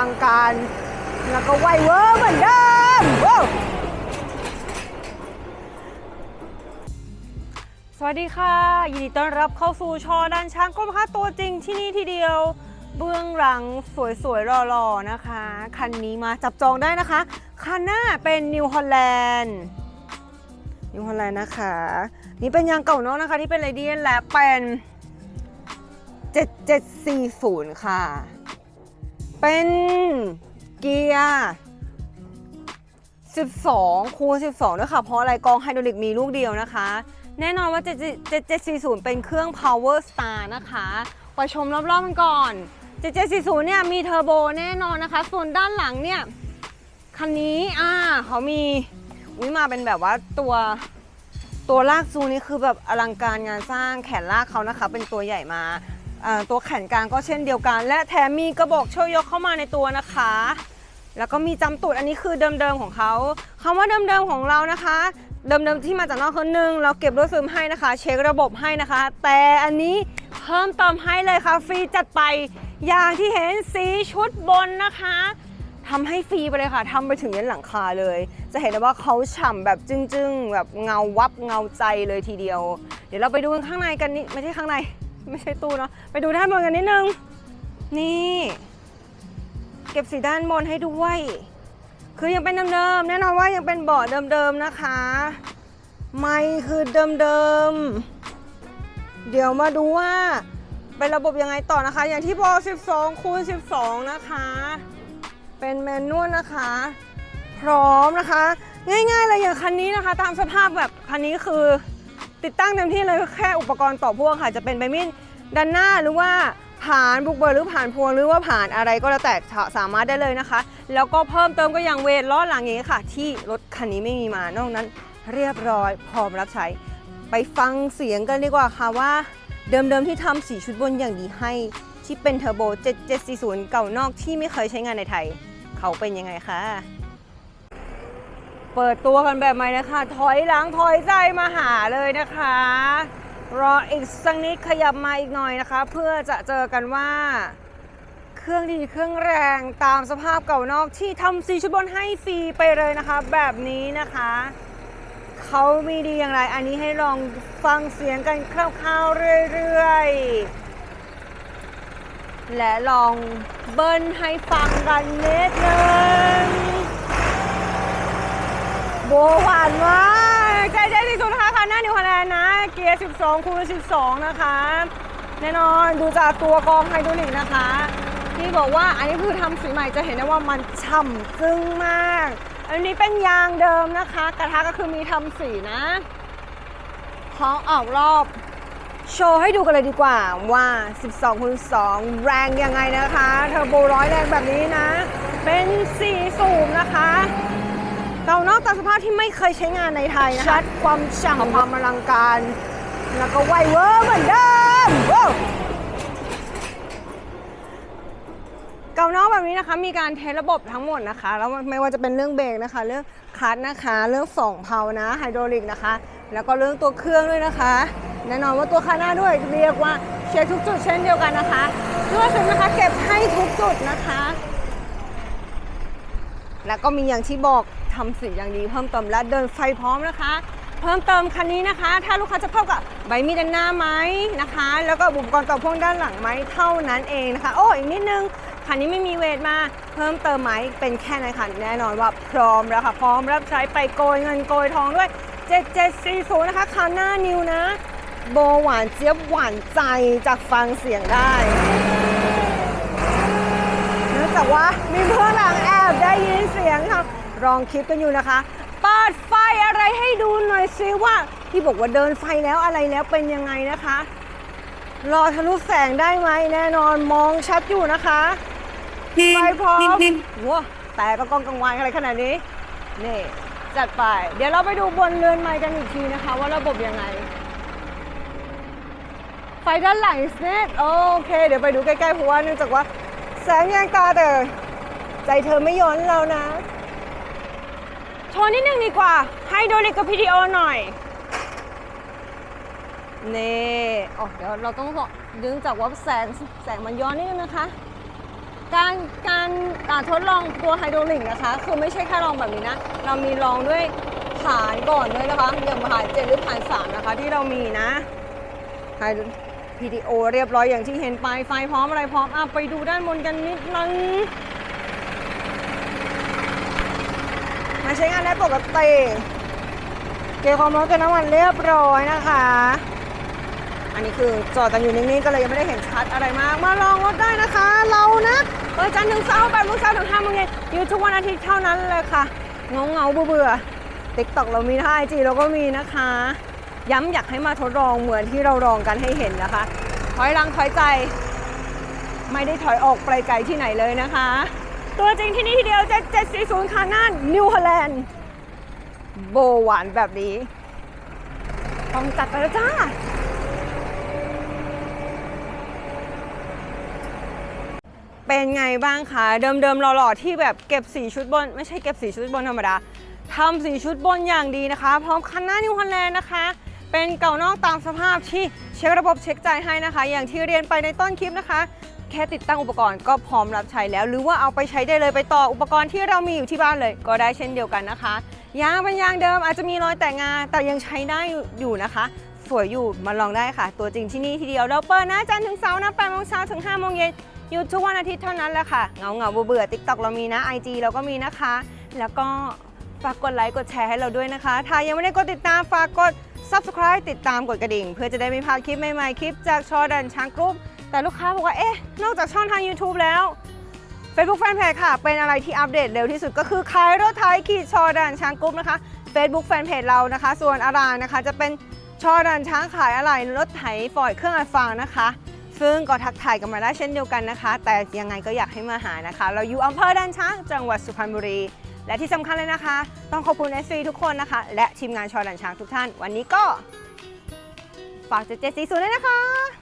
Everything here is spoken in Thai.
ลังการ แล้วก็ไวเวอร์เหมือนเดิมสวัสดีค่ะ ยินดีต้อนรับเข้าสู่ชอดันช้างก้มค่าตัวจริงที่นี่ทีเดียว เบื้องหลังสวยๆหล่อๆนะคะ คันนี้มาจับจองได้นะคะ คันหน้าเป็นนิวฮอลแลนด์นิวฮอลแลนด์นะคะ นี่เป็นยางเก่าเนอะนะคะ ที่เป็นเรเดียนและเป็น 7740 ค่ะ เป็นเกียร์ 12 คูณ 12 ด้วยค่ะ เพราะอะไรกองไฮดรอลิกมีลูกเดียวนะคะ แน่นอนว่า 7740 เป็นเครื่อง Power Star นะคะไปชมรอบๆกันก่อน 7740 เนี่ยมีเทอร์โบแน่นอนนะคะ ส่วนด้านหลังเนี่ย คันนี้ อ่า เขามีอุ้ยมาเป็นแบบว่าตัวตัวลากซูนี่คือแบบอลังการงานสร้างแขนลากเขานะคะ เป็นตัวใหญ่มา ตัวแขนกลางก็เช่นเดียวกัน และแถมมีกระบอกช่วยยกเข้ามาในตัวนะคะ แล้วก็มีจำตูดอันนี้คือเดิมๆของเขาคำว่าเดิมๆของเรานะคะ เดิมๆที่มาจากนอกคนหนึ่งเราเก็บรวดซึมให้นะคะ เช็คระบบให้นะคะ แต่อันนี้เพิ่มเติมให้เลยค่ะฟรีจัดไปอย่างที่เห็นสีชุดบนนะคะทำให้ฟรีไปเลยค่ะทำไปถึงยันหลังคาเลย จะเห็นได้ว่าเขาฉ่ำแบบจึ้งๆ แบบเงาวับเงาใจเลยทีเดียว เดี๋ยวเราไปดูข้างในกันนิไม่ใช่ข้างใน ไม่ใช่ตู้เนาะไปดูด้านบนกันนิดนึง นี่ เก็บสีด้านบนให้ด้วย คือยังเป็นเดิมๆแน่นอนว่ายังเป็นเบาะเดิมๆนะคะ ไม่คือเดิมๆเดี๋ยวมาดูว่าเป็นระบบยังไงต่อนะคะ อย่างที่บอก12คูณ12 นะคะ เป็นแมนนวลนะคะ พร้อมนะคะ ง่ายๆเลยอย่างคันนี้นะคะ ตามสภาพแบบคันนี้คือ ติดตั้งเต็มที่เลยแค่อุปกรณ์ต่อพ่วงค่ะ จะเป็นใบมีดด้านหน้าหรือว่าผ่านบุกเบิร์หรือผ่านพวงหรือว่าผ่านอะไรก็แล้วแต่สามารถได้เลยนะคะ แล้วก็เพิ่มเติมก็อย่างเวทล้อหลังอย่างนี้ค่ะ ที่รถคันนี้ไม่มีมานอกนั้น เรียบร้อยพร้อมรับใช้ ไปฟังเสียงกันดีกว่าค่ะว่าเดิมๆที่ทำสีชุดบนอย่างดีให้ ที่เป็นเทอร์โบ 7740 เก่านอกที่ไม่เคยใช้งานในไทย เขาเป็นยังไงคะ เปิดตัวกันแบบใหม่นะคะ ถอยหลังถอยใจมาหาเลยนะคะ รออีกสักนิดขยับมาอีกหน่อยนะคะ เพื่อจะเจอกันว่า เครื่องดีเครื่องแรงตามสภาพเก่านอกที่ทำสีชุดบนให้ฟรีไปเลยนะคะ แบบนี้นะคะเขามีดีอย่างไร อันนี้ให้ลองฟังเสียงกันคร่าวๆเรื่อยๆ และลองเบิ้ลให้ฟังกันนิดนึง โบหวานมากใจใจที่สุดนะคะคันหน้านิวฮอลแลนด์นะ เกียร์ 12 คูณ 12 นะคะ แน่นอนดูจากตัวกองไฮดรอลิกนะคะ ที่บอกว่าอันนี้คือทำสีใหม่จะเห็นได้ว่ามันฉ่ำซึ้งมาก อันนี้เป็นยางเดิมนะคะ กระทะก็คือมีทำสีนะพร้อมออกรอบโชว์ให้ดูกันเลยดีกว่าว่า 12คูณ2แรงยังไงนะคะ เทอร์โบร้อยแรงแบบนี้นะ เป็นสีสูบนะคะ เก่านอกจากสภาพที่ไม่เคยใช้งานในไทยนะคะชัดความฉ่ำความอลังการ แล้วก็ไวเวอร์เหมือนเดิมว้าวเก่านอกแบบนี้นะคะ มีการเทสระบบทั้งหมดนะคะ แล้วไม่ว่าจะเป็นเรื่องเบรกนะคะ เรื่องคลัตช์นะคะ เรื่องสองเพานะไฮดรอลิกนะคะ แล้วก็เรื่องตัวเครื่องด้วยนะคะ แน่นอนว่าตัวคันหน้าด้วยเรียกว่าเช็คทุกจุดเช่นเดียวกันนะคะด้วยสุดนะคะเก็บให้ทุกจุดนะคะ แล้วก็มีอย่างที่บอก ทำสีอย่างดีเพิ่มเติมและเดินไฟพร้อมนะคะ เพิ่มเติมคันนี้นะคะ ถ้าลูกค้าจะเพิ่มกับใบมีดด้านหน้าไหมนะคะ แล้วก็อุปกรณ์ต่อพ่วงด้านหลังไหมเท่านั้นเองนะคะ โอ้อีกนิดนึงคันนี้ไม่มีเวทมาเพิ่มเติมไหมเป็นแค่นั้นค่ะแน่นอนว่าพร้อมแล้วค่ะ พร้อมรับใช้ไปโกยเงินโกยทองด้วย 7740 นะคะคันหน้านิวนะ โบหวานเจี๊ยบหวานใจจากฟังเสียงได้เนื่องจากว่ามีเพื่อนหลังแอบได้ยินเสียงค่ะ ลองคลิปกันอยู่นะคะเปิดไฟอะไรให้ดูหน่อยซิว่า ที่บอกว่าเดินไฟแล้วอะไรแล้วเป็นยังไงนะคะ รอทะลุแสงได้ไหมแน่นอนมองชัดอยู่นะคะไฟพร้อมว้าแต่ก็กล้องกังวานอะไรขนาดนี้นี่จัดไป เดี๋ยวเราไปดูบนเรือนไม้กันอีกทีนะคะ ว่าระบบยังไง ไฟด้านหลังสเนตโอเค เดี๋ยวไปดูใกล้ๆเพราะว่าเนื่องจากว่า แสงแยงตาแต่ใจเธอไม่ย้อนเรานะ โชว์นิดนึงดีกว่าให้ดูลิกกับพีดีโอหน่อย นี่อ๋อเดี๋ยวเราต้องบอกเนื่องจากว่าแสงแสงมันย้อนนิดนึงนะคะ การการการทดลองตัวไฮโดรลิกนะคะ คือไม่ใช่แค่ลองแบบนี้นะ เรามีลองด้วยฐานก่อนด้วยนะคะอย่างฐานเจ็ดหรือฐานสามนะคะที่เรามีนะไฮพีดีโอเรียบร้อยอย่างที่เห็นไปไฟพร้อมอะไรพร้อมอะไปดูด้านบนกันนิดนึงมา ใช้งานได้ปกติเกี่ยวความร้อนกับน้ำมันเรียบร้อยนะคะ อันนี้คือจอดกันอยู่นิ่งๆก็เลยยังไม่ได้เห็นชัดอะไรมาก มาลองรถได้นะคะ เรานะเปิดจันทร์ถึงเสาร์แปดโมงเช้าถึงห้าโมงเย็นอยู่ทุกวันอาทิตย์เท่านั้นเลยค่ะเงาเงาๆเบื่อติ๊กต็อกเรามีท่าไอจีเราก็มีนะคะ ย้ำอยากให้มาทดลองเหมือนที่เราลองกันให้เห็นนะคะถอยหลังถอยใจ ไม่ได้ถอยออกไปไกลที่ไหนเลยนะคะ ตัวจริงที่นี่ทีเดียวจะ740ค่ะน่านนิวฮอลแลนด์โบหวานแบบนี้ ต้องจัดไปแล้วจ้าเป็นไงบ้างคะเดิมๆหล่อๆที่แบบเก็บสีชุดบน ไม่ใช่เก็บสีชุดบนธรรมดาทำสีชุดบนอย่างดีนะคะ พร้อมคันหน้านิวฮอลแลนด์นะคะ เป็นเก่านอกตามสภาพที่เช็คระบบเช็คใจให้นะคะ อย่างที่เรียนไปในต้นคลิปนะคะ แค่ติดตั้งอุปกรณ์ก็พร้อมรับใช้แล้ว หรือว่าเอาไปใช้ได้เลยไปต่ออุปกรณ์ที่เรามีอยู่ที่บ้านเลย ก็ได้เช่นเดียวกันนะคะ ยางเป็นยางเดิมอาจจะมีรอยแต่งงานแต่ยังใช้ได้อยู่นะคะ สวยอยู่มาลองได้ค่ะ ตัวจริงที่นี่ทีเดียวเราเปิดนะจันทร์ถึงเสาร์นะ8โมงเช้าถึง5โมงเย็นหยุดทุกวันอาทิตย์เท่านั้นแหละค่ะเงาเงาๆเบื่อติ๊กต็อกเรามีนะ IG เราก็มีนะคะ แล้วก็ฝากกดไลค์กดแชร์ให้เราด้วยนะคะ ถ้ายังไม่ได้กดติดตามฝากกด subscribe ติดตามกดกระดิ่ง เพื่อจะได้ไม่พลาดคลิปใหม่ๆ คลิปจากชอดันช้างกรุ๊ป แต่ลูกค้าบอกว่าเอ๊ะนอกจากช่องทาง YouTube แล้ว Facebook Fanpage ค่ะ เป็นอะไรที่อัปเดตเร็วที่สุดก็คือขายรถไทยขีดชอดันช้างกรุ๊ปนะคะ Facebook Fanpage เรานะคะ ส่วนอารานะคะ จะเป็นชอดันช้างขายอะไรรถไถฟอยเครื่องอัดฟางนะคะ ซึ่งก็ทักทายกันมาได้เช่นเดียวกันนะคะ แต่ยังไงก็อยากให้มาหานะคะ เราอยู่อำเภอดันช้างจังหวัดสุพรรณบุรีและที่สำคัญเลยนะคะ ต้องขอบคุณ s อทุกคนนะคะ และทีมงานชอดันช้างทุกท่าน วันนี้ก็ฝากเจเจ็ดสี่ศูนย์ด้วยนะคะ